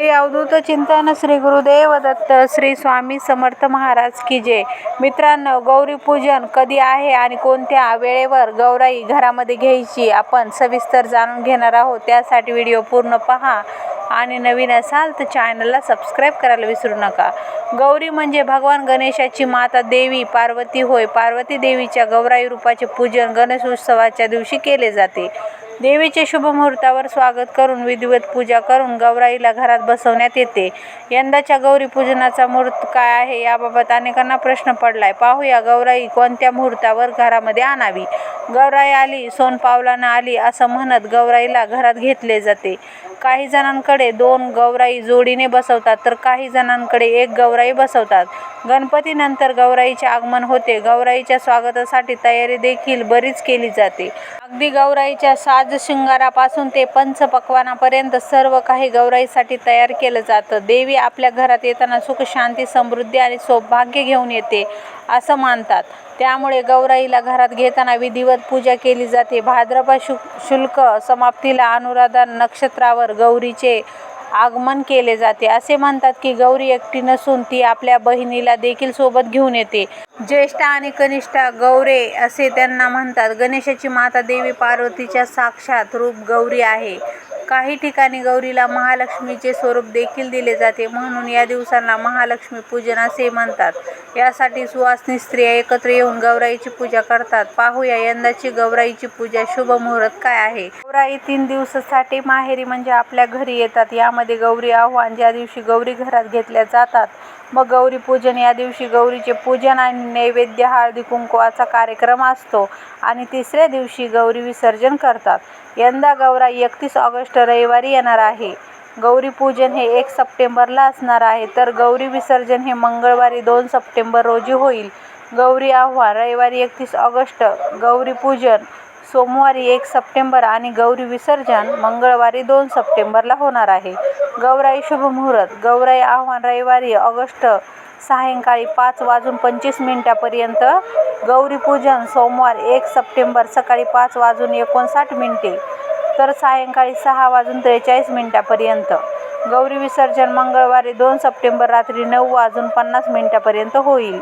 श्री अवधूत चिंतन श्री गुरुदेव दत्त श्री स्वामी समर्थ महाराज की जय. मित्रांनो गौरीपूजन कधी आहे आणि कोणत्या वेळेवर गौराई घरामध्ये घ्यायची आपण सविस्तर जाणून घेणार आहोत. त्यासाठी व्हिडिओ पूर्ण पहा आणि नवीन असाल तर चॅनलला सबस्क्राईब करायला विसरू नका. गौरी म्हणजे भगवान गणेशाची माता देवी पार्वती होय. पार्वती देवीच्या गौराई रूपाचे पूजन गणेश उत्सवाच्या दिवशी केले जाते. देवीचे शुभ मुहूर्तावर स्वागत करून विधिवत पूजा करून गौराईला घरात बसवण्यात येते. यंदाच्या गौरी पूजनाचा मुहूर्त काय आहे याबाबत अनेकांना प्रश्न पडलाय. पाहूया गौराई कोणत्या मुहूर्तावर घरामध्ये आणावी? गौराई आली सोनपावलानं आली असं म्हणत गौराईला घरात घेतले जाते. काही जणांकडे दोन गौराई जोडीने बसवतात तर काही जणांकडे एक गौराई बसवतात. गणपतीनंतर गौराईचे आगमन होते. गौराईच्या स्वागतासाठी तयारी देखील बरीच केली जाते. अगदी गौराईच्या साज शृंगारापासून ते पंचपक्वानापर्यंत सर्व काही गौराईसाठी तयार केलं जातं. देवी आपल्या घरात येताना सुख शांती समृद्धी आणि सौभाग्य घेऊन येते असं मानतात. त्यामुळे गौराईला घरात घेताना विधिवत पूजा केली जाते. भाद्रपद शु शुल्क समाप्तीला अनुराधा नक्षत्रावर गौरीचे आगमन केले जाते. असे म्हणतात की गौरी एकटी नसून ती आपल्या बहिणीला देखील सोबत घेऊन येते. ज्येष्ठा आणि कनिष्ठा गौरे असे त्यांना म्हणतात. गणेशाची माता देवी पार्वतीच्या साक्षात रूप गौरी आहे. काही ठिकाणी गौरीला महालक्ष्मीचे स्वरूप देखील दिले जाते. म्हणून या दिवसांना महालक्ष्मी पूजन असे म्हणतात. यासाठी सुवासनी स्त्रिया एकत्र येऊन गौराईची पूजा करतात. पाहूया यंदाची गौराईची पूजा शुभ मुहूर्त काय आहे? गौराई तीन दिवसासाठी माहेरी म्हणजे आपल्या घरी येतात. यामध्ये गौरी आव्हान ज्या दिवशी गौरी घरात घेतल्या जातात मग गौरी पूजन. या दिवशी गौरीचे पूजन आणि नैवेद्य हळदी कुंकवाचा कार्यक्रम असतो आणि तिसऱ्या दिवशी गौरी विसर्जन करतात. यंदा गौराई एकतीस ऑगस्ट रविवारी येणार आहे. गौरी पूजन हे एक सप्टेंबरला असणार आहे. तर गौरी विसर्जन हे मंगळवारी दोन सप्टेंबर रोजी होईल. गौरी आव्हान रविवारी एकतीस ऑगस्ट. गौरी पूजन सोमवारी एक सप्टेंबर आणि गौरी विसर्जन मंगळवारी दोन सप्टेंबरला होणार आहे. गौराई शुभमुहूर्त गौराई आव्हान रविवारी ऑगस्ट सायंकाळी पाच वाजून पंचवीस मिनिटापर्यंत. गौरीपूजन सोमवार एक सप्टेंबर सकाळी पाच वाजून एकोणसाठ मिनिटे. तर सायंकाळी सहा वाजून त्रेचाळीस मिनिटापर्यंत. गौरी विसर्जन मंगळवारी दोन सप्टेंबर रात्री नऊ वाजून पन्नास मिनिटापर्यंत होईल.